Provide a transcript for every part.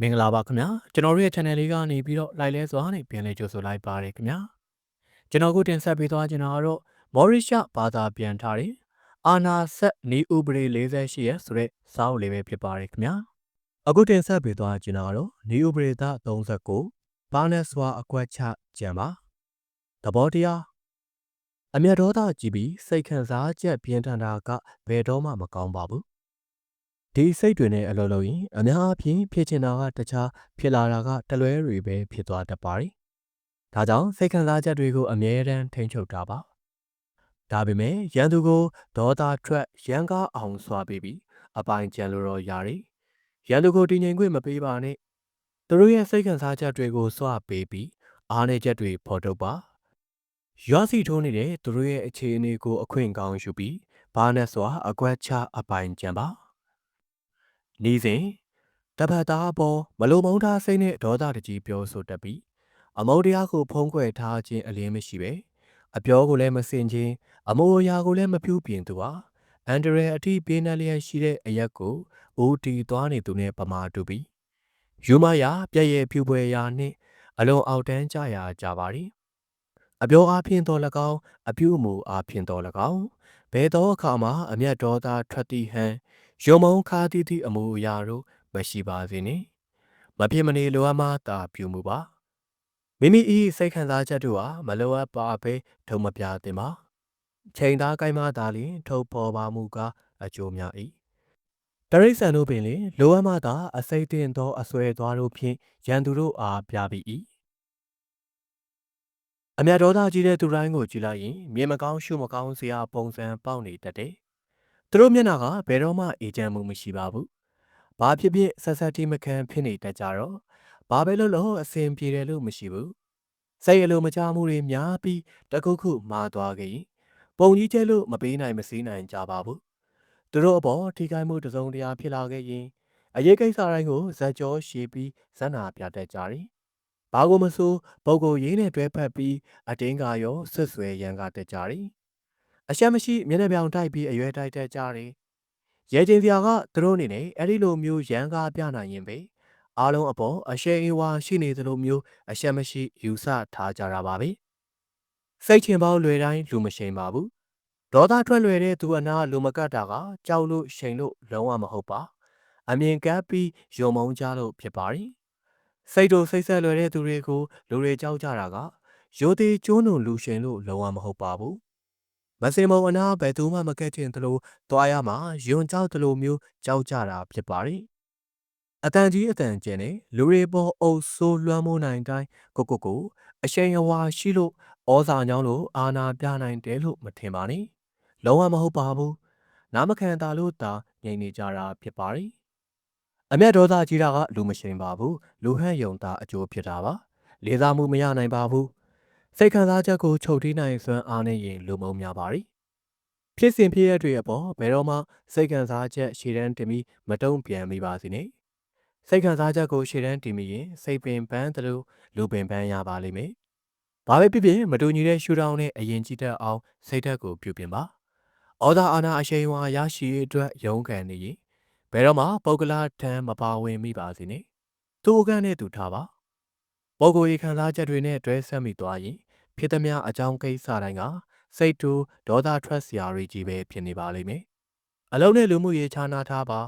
မင်္ဂလာပါခင်ဗျာကျွန်တော်တို့ရဲ့ channel လေးကနေပြီးတော့ like လဲစွာနဲ့ပြန်လည်ကြိုဆိုလိုက်ပါရခင်ဗျာကျွန်တော်ကိုတင်ဆက်ပေးသွားချင်တာကတော့မော်ရီရှဘာသာပြန်ထားတဲ့အာနာဆက်နီဥပဒေ48ရဲ့ဆိုတဲ့စာအုပ်လေးပဲဖြစ်ပါတယ်ခင်ဗျာအခုတင်ဆက်ပေးသွားချင်တာကတော့နီဥပဒေသ39ဘာနဲ့စွာအကွက်ချကြံပါသဘောတရားအမျက်ဒေါသကြည့်ပြီးစိတ်ခံစားချက်ပြင်းထန်တာကဘယ်တော့မှမကောင်းပါဘူး ဒီစိတ်တွေနဲ့အလုပ်လုပ်ရင်အများအပြားဖြစ်ချင်တာကတခြားဖြစ်လာတာကတလွဲတွေပဲဖြစ်သွားတတ်ပါတယ်။ဒါကြောင့်စိတ်ခံစားချက်တွေကိုအမြဲတမ်းထိန်းချုပ်တာပါ။ဒါပေမဲ့ရန်သူကိုဒေါသထွက်ရန်ကားအောင်စွာပေးပြီးအပိုင်ကျန်လို့တော့ရတယ်။ရန်သူကိုတည်ငြိမ်ခွင့်မပေးပါနဲ့။သူတို့ရဲ့စိတ်ခံစားချက်တွေကိုစွပေးပြီးအားနည်းချက်တွေဖော်ထုတ်ပါ။ရွာစီထိုးနေတဲ့သူတို့ရဲ့အခြေအနေကိုအခွင့်ကောင်းယူပြီးဘာနဲ့စွာအကွက်ချအပိုင်ကျန်ပါ။ နေစဉ်တပတ်သားအပေါ်မလိုမုန်းထားစိတ်နဲ့ဒေါသတကြီးပြောဆိုတတ်ပြီးအမုန်းတရားကိုဖုံးကွယ်ထားခြင်းအလင်းမရှိပဲအပြောကိုလည်းမစင်ခြင်းအမိုးအရာကိုလည်းမပြူပြင်သူဟာအန်ဒရယ်အထိပေးနှက်လျက်ရှိတဲ့အရက်ကိုအိုတီသွားနေသူနဲ့ပမာတူပြီးယူမယာပြည့်ရဲ့ဖြူပွဲရာနှင့်အလွန်အောက်တန်းကြရာကြပါသည်အပြောအားဖြင့်တော်၎င်းအပြုအမူအားဖြင့်တော်၎င်းဘယ်သောအခါမှအမျက်ဒေါသထွက်သည့်ဟန် ယုံမုံခါတီးသည့်အမူအရာတို့မရှိပါစေနှင့်မဖြစ်မနေလိုအပ်မှသာပြုမှုပါမိမိ၏စိတ်ခံစားချက်တို့ဟာမလိုအပ်ပါဘဲထုံမပြသင်ပါချိန်သားကိုင်းမှသာလျှင်ထုတ်ပေါ်ပါမူကားအကျိုးများ၏တရိษံတို့ပင်လေလိုအပ်မှသာအစိတ်တင်သောအဆွဲသွားတို့ဖြင့်ရန်သူတို့အားပြပြီး၏အမျက်ဒေါသကြီးတဲ့သူတိုင်းကိုကြည့်လိုက်ရင်မြေမကောင်းရှုမကောင်းစရာပုံစံပေါက်နေတတ်တယ် သူတို့မျက်နှာကဘယ်တော့မှအေဂျင့်မှုမရှိပါဘူး။ဘာဖြစ်ဖြစ်ဆက်ဆက်တီမခံဖြစ်နေတတ်ကြတော့ဘာပဲလို့လို့အဆင်ပြေတယ်လို့မရှိဘူး။စိတ်အလိုမချမှုတွေများပြီးတခုခုမှားသွားခဲ့ရင်ပုံကြီးကျဲလို့မပေးနိုင်မစည်းနိုင်ကြပါဘူး။သူတို့အပေါ်ထိခိုက်မှုတစုံတရာဖြစ်လာခဲ့ရင်အရေးကိစ္စတိုင်းကိုဇက်ကြောရှည်ပြီးဇက်နာပြတတ်ကြတယ်။ဘာကိုမဆိုပုဂ္ဂိုလ်ရေးနဲ့တွဲဖက်ပြီးအတင်းကရောဆွတ်ဆွဲရန်ကတက်ကြတယ်။ အရှက်မရှိမျက်နှာပြောင်တိုက်ပြီးအရွယ်တိုက်တတ်ကြတယ်။ရဲချင်းစရာကသူတို့အနေနဲ့အဲ့ဒီလိုမျိုးရန်ကားပြနိုင်ရင်ပဲအားလုံးအပေါ်အရှက်အဝါရှိနေသလိုမျိုးအရှက်မရှိယူဆထားကြတာပါပဲ။စိတ်ချင်ပေါင်းလွယ်တိုင်းလူမရှိန်ပါဘူး။ဒေါသထွက်လွယ်တဲ့သူအနာလူမကတ်တာကကြောက်လို့ရှိန်လို့လုံးဝမဟုတ်ပါ။အမြင်ကပ်ပြီးယုံမုန်းကြလို့ဖြစ်ပါတယ်။စိတ်တို့စိတ်ဆက်လွယ်တဲ့သူတွေကိုလူတွေကြောက်ကြတာကရိုသေကျိုးနုံလူရှင်လို့လုံးဝမဟုတ်ပါဘူး မစင်မုံအနာဘယ်သူမှမကက်ချင်သလိုသွားရမှာယွန်ကြောက်သလိုမျိုးကြောက်ကြတာဖြစ်ပါတယ်။အတန်ကြီးအတန်ကျင်နေလူတွေပေါ်အုပ်ဆိုးလွှမ်းမိုးနိုင်တိုင်းကိုကိုကိုအရှိန်အဝါရှိလို့ဩဇာညောင်းလို့အာနာပြနိုင်တယ်လို့မထင်ပါနဲ့။လုံးဝမဟုတ်ပါဘူး။နားမခံတာလို့သာငြိမ်နေကြတာဖြစ်ပါတယ်။အမျက်ဒေါသကြီးတာကလူမရှိန်ပါဘူး။လူဟန့်ယုံတာအကျိုးဖြစ်တာပါ။လေးစားမှုမရနိုင်ပါဘူး။ စိတ်ခံစားချက်ကိုချုပ်တီးနိုင်စွမ်းအားနဲ့ရင်လူမုံများပါသည်ဖြစ်စဉ်ဖြစ်ရတွေအပေါ်ဘယ်တော့မှစိတ်ခံစားချက်ရှည်တန်းတင်ပြီးမတုံ့ပြန်မိပါစေနဲ့စိတ်ခံစားချက်ကိုရှည်တန်းတင်ပြီးရင်စိတ်ပင်ပန်းသလိုလူပင်ပန်းရပါလိမ့်မယ်ဘာပဲဖြစ်ဖြစ်မတူညီတဲ့ရှူတောင်းနဲ့အရင်ကြည့်တတ်အောင်စိတ်ဓာတ်ကိုပြုပြင်ပါဩဇာအာဏာအရှိန်ဝါရရှိရေးအတွက်ရုန်းကန်နေရင်ဘယ်တော့မှပုဂ္ဂလာထံမပါဝင်မိပါစေနဲ့သူ့အကန့်နဲ့သူထားပါပုဂ္ဂိုလ်ရေးခံစားချက်တွေနဲ့တွဲဆက်မိသွားရင် ဖြစ်သမျှအကြောင်းကိစ္စတိုင်းကစိတ်တူဒေါသထွက်စရာတွေကြီးပဲဖြစ်နေပါလိမ့်မယ်။အလုံးနဲ့လူမှုရေးခြားနာထားပါ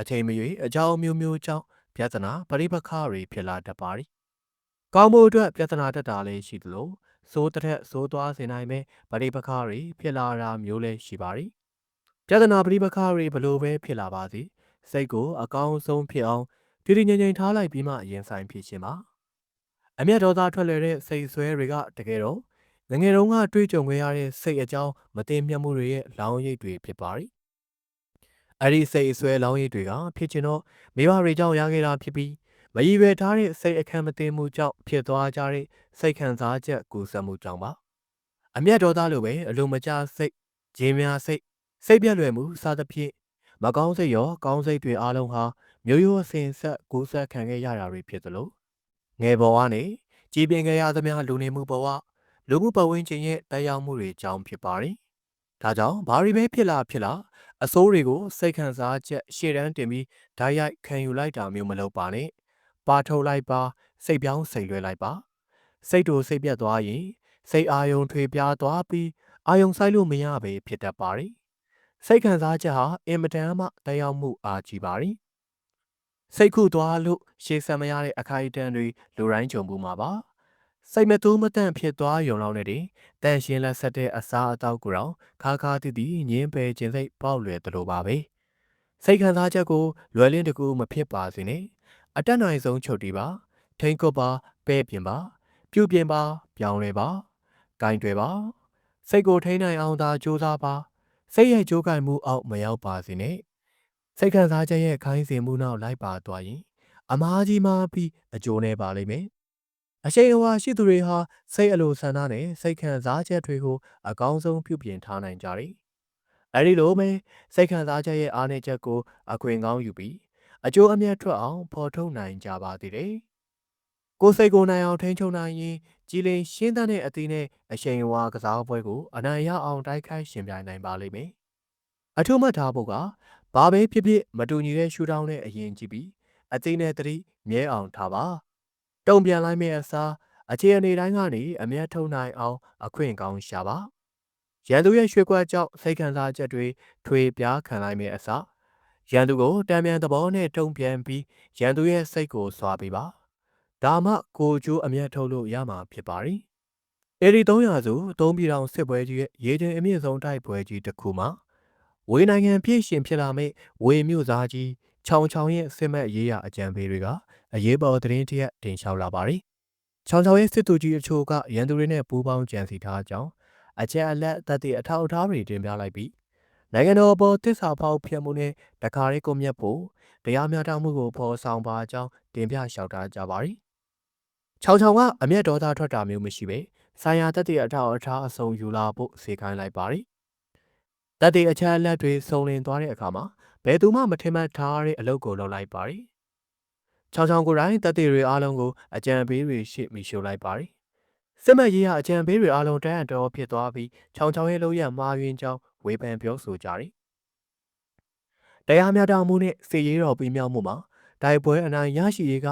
အချိန်မရွေးအကြောင်းမျိုးမျိုးကြောင့်ပြဿနာပရိပခတွေဖြစ်လာတတ်ပါသည်။ကောင်းမှုအတွက်ပြဿနာတက်တာလည်းရှိသလိုစိုးတဲ့စိုးသွားစေနိုင်မဲ့ပရိပခတွေဖြစ်လာတာမျိုးလည်းရှိပါသည်။ပြဿနာပရိပခတွေဘလို့ပဲဖြစ်လာပါစေစိတ်ကိုအကောင်းဆုံးဖြစ်အောင်တည်တည်ငြိမ်ငြိမ်ထားလိုက်ပြီးမှရင်ဆိုင်ဖြစ်ခြင်းပါ။ အမျက်ဒေါသထွက်လွယ်တဲ့စိတ်ဆွဲတွေကတကယ်တော့ငငယ်တုန်းကတွေးကြုံခဲ့ရတဲ့စိတ်အကြောင်းမတင်မြတ်မှုတွေရဲ့လောင်းရိပ်တွေဖြစ်ပါသည်။အဲ့ဒီစိတ်အဆွဲလောင်းရိပ်တွေကဖြစ်ချင်တော့မိဘတွေကြောင့်ရခဲ့တာဖြစ်ပြီးမရည်ရွယ်ထားတဲ့စိတ်အခမ်းမတင်မှုကြောင့်ဖြစ်သွားကြတဲ့စိတ်ခံစားချက်ကူးစက်မှုကြောင့်ပါ။အမျက်ဒေါသလိုပဲအလိုမကျစိတ်၊ဂျင်းများစိတ်၊စိတ်ပြက်လွယ်မှုစသဖြင့်မကောင်းစိတ်ရောကောင်းစိတ်တွေအလုံးဟာမျိုးရိုးအစဉ်ဆက်ကူးစက်ခံခဲ့ရတာတွေဖြစ်သလို ငယ်ဘဝနဲ့ကြည်ပင်ခဲ့ရသမျှလူနေမှုဘဝလူမှုပတ်ဝန်းကျင်ရဲ့တက်ရောက်မှုတွေကြောင့်ဖြစ်ပါတယ်။ဒါကြောင့်ဘာတွေပဲဖြစ်လာဖြစ်လာအစိုးတွေကိုစိတ်ခံစားချက်ရှေ့တန်းတင်ပြီးဓာတ်ရိုက်ခံယူလိုက်တာမျိုးမလုပ်ပါနဲ့ပါထုတ်လိုက်ပါစိတ်ပြောင်းစိတ်လွဲလိုက်ပါစိတ်တို့စိတ်ပြတ်သွားရင်စိတ်အာယုံထွေပြားသွားပြီးအာယုံဆိုင်လို့မရပဲဖြစ်တတ်ပါတယ်စိတ်ခံစားချက်ဟာအင်မတန်မှတရားမှုအားကြီးပါတယ် စိတ်ခုသွားလို့ရှေးဆံမရတဲ့အခိုက်အတန့်တွေလူတိုင်းကြုံမှုမှာပါစိတ်မတိုးမတန့်ဖြစ်သွားရုံလောက်နဲ့တင်တန်ရှင်းလက်ဆက်တဲ့အစားအသောက်ကိုတော့ခါခါတည်တည်ငင်းပယ်ခြင်းစိတ်ပေါက်လွယ်သလိုပါပဲစိတ်ခံစားချက်ကိုလွယ်လင်းတကူမဖြစ်ပါစေနဲ့အတက်နိုင်ဆုံးချုပ်တီးပါထိန်ကုတ်ပါပဲ့ပြင်ပါ ပြုပြင်ပါ ပြောင်းလဲပါဂိုင်းတွေပါ စိတ်ကိုထိန်းနိုင်အောင်သာကြိုးစားပါစိတ်ရဲ့ကြိုးကင်မှုအောက်မရောက်ပါစေနဲ့ စိတ်ခံစားချက်ရဲ့ခိုင်းစေမှုနောက်လိုက်ပါသွားရင် အမားကြီးမားပြီးအကျိုးနဲ့ပါလိမ့်မယ်အရှိန်အဝါရှိသူတွေဟာစိတ်အလိုဆန္ဒနဲ့စိတ်ခံစားချက်တွေကိုအကောင်းဆုံးပြုပြင်ထားနိုင်ကြတယ်အဲဒီလိုပဲစိတ်ခံစားချက်ရဲ့အားနည်းချက်ကိုအခွင့်ကောင်းယူပြီးအကျိုးအမြတ်ထွက်အောင်ဖော်ထုတ်နိုင်ကြပါသေးတယ်။ကိုယ်စိတ်ကိုနိုင်အောင်ထိန်းချုပ်နိုင်ရင်ကြည်လင်ရှင်းတဲ့အသီးနဲ့အရှိန်အဝါကစားပွဲကိုအနိုင်ရအောင်တိုက်ခိုက်ရှင်ပြိုင်နိုင်ပါလိမ့်မယ်။အထူးမှတ်ထားဖို့က ဘာပဲဖြစ်ဖြစ်မတူညီတဲ့ရှူတောင်းနဲ့အရင်ကြည့်ပြီးအသီးနဲ့တတိမြဲအောင်ထားပါ။တုံပြန်လိုက်မယ့်အစားအခြေအနေတိုင်းကနေအမျက်ထုတ်နိုင်အောင် အခွင့်ကောင်းရှာပါ။ရန်သူရဲ့ရွှေကွက်ကြောင့်စိတ်ခံစားချက်တွေထွေပြားခံလိုက်မယ့်အစားရန်သူကိုတံမြန်သဘောနဲ့တုံ့ပြန်ပြီးရန်သူရဲ့စိတ်ကိုစွာပေးပါဒါမှကိုကျိုးအမျက်ထုတ်လို့ရမှာဖြစ်ပါရီအေရီ300စုသုံးပြည်တော်စစ်ပွဲကြီးရဲ့ရေတင်အမြင့်ဆုံးတိုက်ပွဲကြီးတစ်ခုမှာ ဝေနိုင်ငံပြည်ရှင်ဖြစ်လာမယ့်ဝေမြို့သားကြီးချောင်ချောင်ရဲ့စစ်မှတ်ရေးရအကြံပေးတွေကအရေးပေါ်သတင်းတရက်တင်လျှောက်လာပါရီချောင်ချောင်ရဲ့စစ်သူကြီးအချို့ကရန်သူတွေနဲ့ပူးပေါင်းကြံစီထားကြောင်းအချက်အလက်သက်သေအထောက်အထားတွေတင်ပြလိုက်ပြီးနိုင်ငံတော်ပေါ်တစ္ဆာဖောက်ဖျက်မှုနဲ့တခါလေးကိုမြတ်ဖို့တရားမျှတမှုကိုဖော်ဆောင်ပါကြောင်းတင်ပြလျှောက်ထားကြပါသည်။ချောင်ချောင်ကအမျက်ဒေါသထွက်တာမျိုးမရှိပဲဆိုင်ရာတက်တဲ့အထောက်အထားအစုံယူလာဖို့စေခိုင်းလိုက်ပါသည်။ တက်တဲ့အချက်အလက်တွေစုံလင်သွားတဲ့အခါမှာဘယ်သူမှမထင်မှတ်ထားတဲ့အလုပ်ကိုလုပ်လိုက်ပါသည်။ချောင်ချောင်ကိုယ်တိုင်တက်တဲ့တွေအားလုံးကိုအကြံပေးတွေရှေ့မိရှုလိုက်ပါသည်။စစ်မှတ်ရေးကအကြံပေးတွေအားလုံးတန်းအတော်ဖြစ်သွားပြီးချောင်ချောင်ရဲ့လို့ရမှားယွင်းကြောင်းဝေဖန်ပြောဆိုကြတယ်။တရားမျှတမှုနဲ့စီရေးတော်ပြီးမြောက်မှုမှာတိုက်ပွဲအနိုင်ရရှိရေးက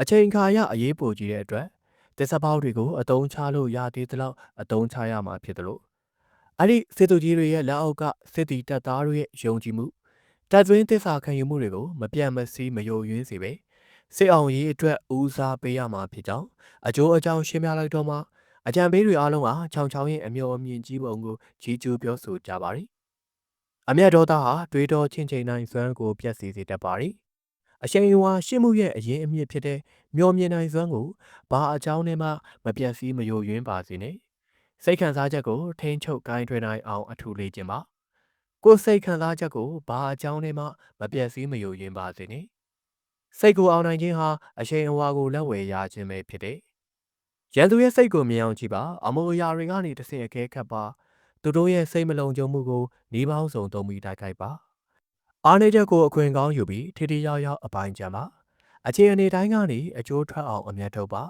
အချိန်အခါရအရေးပိုကြီးတဲ့အတွက်တစ္ဆပေါက်တွေကိုအတုံးချလို့ရသေးသလောက်အတုံးချရမှာဖြစ်တယ်လို့ အဲ့ဒီစစ်သူကြီးတွေရဲ့လက်အောက်ကစစ်တီတပ်သားတွေရဲ့ယုံကြည်မှုတပ်သွင်းတစ္ဆာခံယူမှုတွေကိုမပြတ်မစည်းမယိုယွင်းစေပဲစစ်အောင်ရေးအတွက်ဦးစားပေးရမှာဖြစ်ကြောင်းအကျိုးအကြောင်းရှင်းပြလိုက်တော့မှအကြံပေးတွေအားလုံးဟာချောင်ချောင်ရဲ့အမျော်အမြင်ကြီးပုံကိုကြီးကျူးပြောဆိုကြပါသည်အမျက်ဒေါသဟာတွေးတော်ချင်းချင်းနိုင်စွမ်းကိုပြက်စီစေတတ်ပါသည်အရှိန်အဝါရှင်းမှုရဲ့အရင်အမြင့်ဖြစ်တဲ့မျောမြင်နိုင်စွမ်းကိုဘာအကြောင်းနဲ့မှမပြတ်စည်းမယိုယွင်းပါစေနဲ့ စိတ်ခံစားချက်ကိုထိန်းချုပ်ကိုင်းထွေးနိုင်အောင်အထူးလေးခြင်းပါကိုယ်စိတ်ခံစားချက်ကိုဘာအကြောင်းနဲ့မှမပြတ်စည်းမယိုယွင်းပါစေနဲ့စိတ်ကိုအောင်နိုင်ခြင်းဟာအရှိန်အဝါကိုလက်ဝယ်ရခြင်းပဲဖြစ်တယ်ရန်သူရဲ့စိတ်ကိုမြင်အောင်ကြည့်ပါအမိုးအရာတွေကနေတစ်ဆင့်အကဲခတ်ပါသူတို့ရဲ့စိတ်မလုံခြုံမှုကိုနှီးပေါင်းစုံသုံးပြီးတိုက်ခိုက်ပါအားနည်းချက်ကိုအခွင့်ကောင်းယူပြီးထိထိရောက်ရောက်အပိုင်းကြံပါအခြေအနေတိုင်းကနေအကျိုးထွက်အောင်အမျက်ထုတ်ပါ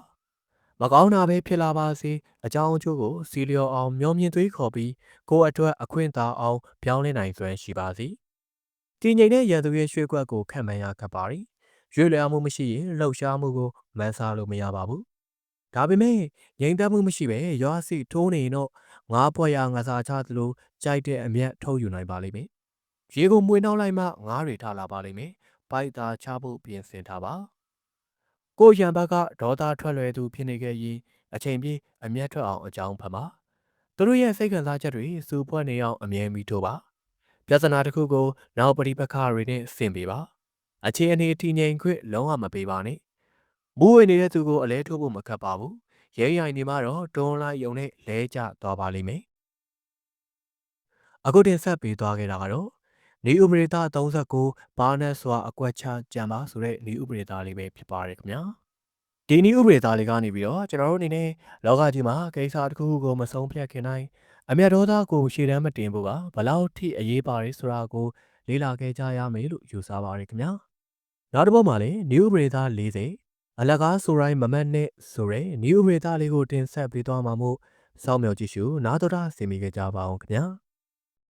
မကောင်းတာပဲဖြစ်လာပါစေအကြောင်းအကျိုးကိုစီလျော်အောင်မျောမြင်သွေးခေါ်ပြီးကိုယ့်အတွက်အခွင့်သာအောင်ပြောင်းလဲနိုင်စွမ်းရှိပါစေတည်ငြိမ်တဲ့ရန်သူရဲ့ရွှေကွက်ကိုခံမှန်းရခတ်ပါရီရွေလျားမှုမရှိရင်လှုပ်ရှားမှုကိုမန်းစားလို့မရပါဘူးဒါပေမဲ့ငြိမ်သက်မှုမရှိပဲရွာစီထိုးနေတော့ငါးပွဲရငါစားချသလိုကြိုက်တဲ့အမျက်ထုတ်ယူနိုင်ပါလိမ့်မယ်။ရေကိုမှွေနှောက်လိုက်မှငါးတွေထလာပါလိမ့်မယ်။ပိုက်သာချဖို့ပြင်ဆင်ထားပါ။ ကိုရံဘက်ကဒေါသထွက်လွယ်သူဖြစ်နေခဲ့ရင်အချိန်ပြည့်အမျက်ထွက်အောင်အကြောင်းဖတ်ပါ။သူတို့ရဲ့စိတ်ခံစားချက်တွေစူပွက်နေအောင်အမြဲမီထိုးပါ။ပြဿနာတစ်ခုကိုနောက်ပရိပက္ခတွေနဲ့ဆင်ပေးပါ။အခြေအနေတည်ငြိမ်ခွင့်လုံးဝမပေးပါနဲ့။မိုးဝင်နေတဲ့သူကိုအလဲထိုးဖို့မခက်ပါဘူး။ရဲရိုင်နေမှတော့တွန်းလိုက်ယုံနဲ့လဲကျသွားပါလိမ့်မယ်။အခုတင်ဆက်ပေးသွားခဲ့တာကတော့ နေဥပဒေသား39ဘာနက်စွာအကွက်ချကြံပါဆိုတဲ့နေဥပဒေသားလေးပဲဖြစ်ပါတယ်ခင်ဗျာ။ဒီနေဥပဒေသားလေးကနေပြီးတော့ကျွန်တော်တို့အနေနဲ့လောကကြီးမှာကိစ္စတစ်ခုခုကိုမဆုံးဖြတ်ခင်တိုင်းအမျက်ဒေါသကိုရှေ့တန်းမတင်ဖို့ကဘလောက်ထိအရေးပါတယ်ဆိုတာကိုလေ့လာခဲ့ကြရမယ်လို့ယူဆပါတယ်ခင်ဗျာ။နောက်တစ်ပုဒ်မှာလည်းနေဥပဒေသား40အလကားဆိုရိုင်းမမတ်နဲ့ဆိုရဲနေဥပဒေသားလေးကိုတင်ဆက်ပေးသွားမှာမို့စောင့်မျှော်ကြည့်ရှုနားတော်တာဆင်မိကြပါအောင်ခင်ဗျာ။